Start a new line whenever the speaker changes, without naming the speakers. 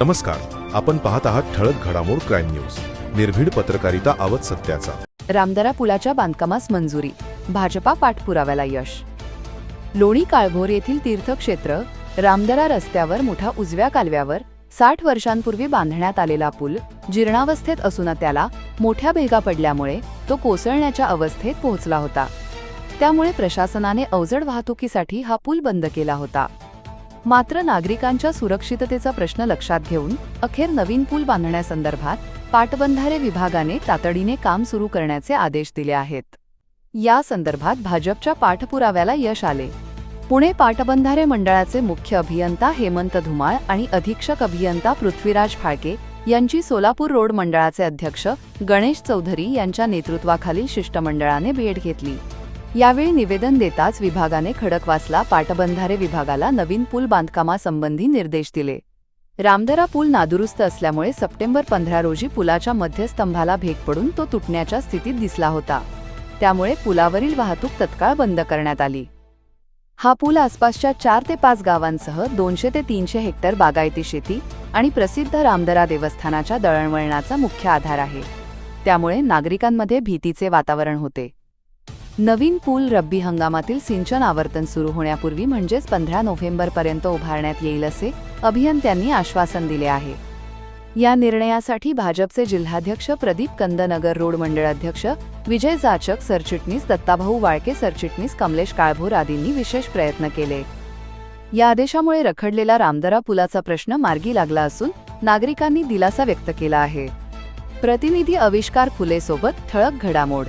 नमस्कार आपण पाहत आहात ठळक घडामोड क्राईम न्यूज. निर्भीड पत्रकारिता आवत सत्याचा.
रामदरा पुलाच्या बांधकामास मंजुरी. भाजपा पाठपुराव्याला यश. लोणी काळभोर येथील तीर्थक्षेत्र रामदरा रस्त्यावर मोठ्या उजव्या कालव्यावर साठ वर्षांपूर्वी बांधण्यात आलेला पूल जीर्णावस्थेत असून त्याला मोठ्या भेगा पडल्यामुळे तो कोसळण्याच्या अवस्थेत पोहोचला होता. त्यामुळे प्रशासनाने अवजड वाहतुकीसाठी हा पूल बंद केला होता. मात्र नागरिकांच्या सुरक्षिततेचा प्रश्न लक्षात घेऊन अखेर नवीन पूल बांधण्यासंदर्भात पाटबंधारे विभागाने तातडीने काम सुरू करण्याचे आदेश दिले आहेत. या संदर्भात भाजपच्या पाठपुराव्याला यश आले. पुणे पाटबंधारे मंडळाचे मुख्य अभियंता हेमंत धुमाळ आणि अधीक्षक अभियंता पृथ्वीराज फाळके यांची सोलापूर रोड मंडळाचे अध्यक्ष गणेश चौधरी यांच्या नेतृत्वाखालील शिष्टमंडळाने भेट घेतली. यावेळी निवेदन देताच विभागाने खडकवासला पाटबंधारे विभागाला नवीन पूल बांधकामासंबंधी निर्देश दिले. रामदरा पूल नादुरुस्त असल्यामुळे सप्टेंबर पंधरा रोजी पुलाच्या मध्यस्तंभाला भेग पडून तो तुटण्याच्या स्थितीत दिसला होता. त्यामुळे पुलावरील वाहतूक तत्काळ बंद करण्यात आली. हा पूल आसपासच्या चार ते पाच गावांसह दोनशे ते तीनशे हेक्टर बागायती शेती आणि प्रसिद्ध रामदरा देवस्थानाच्या दळणवळणाचा मुख्य आधार आहे. त्यामुळे नागरिकांमध्ये भीतीचे वातावरण होते. नवीन पूल रब्बी हंगामातील सिंचन आवर्तन सुरू होण्यापूर्वी म्हणजेच पंधरा नोव्हेंबरपर्यंत उभारण्यात येईल असे अभियंत्यांनी आश्वासन दिले आहे. या निर्णयासाठी भाजपचे जिल्हाध्यक्ष प्रदीप कंदनगर रोड मंडळ अध्यक्ष विजय जाचक सरचिटणीस दत्ताभाऊ वाळके सरचिटणीस कमलेश काळभोर आदींनी विशेष प्रयत्न केले. या आदेशामुळे रखडलेला रामदरा पुलाचा प्रश्न मार्गी लागला असून नागरिकांनी दिलासा व्यक्त केला आहे. प्रतिनिधी आविष्कार फुलेसोबत ठळक घडामोड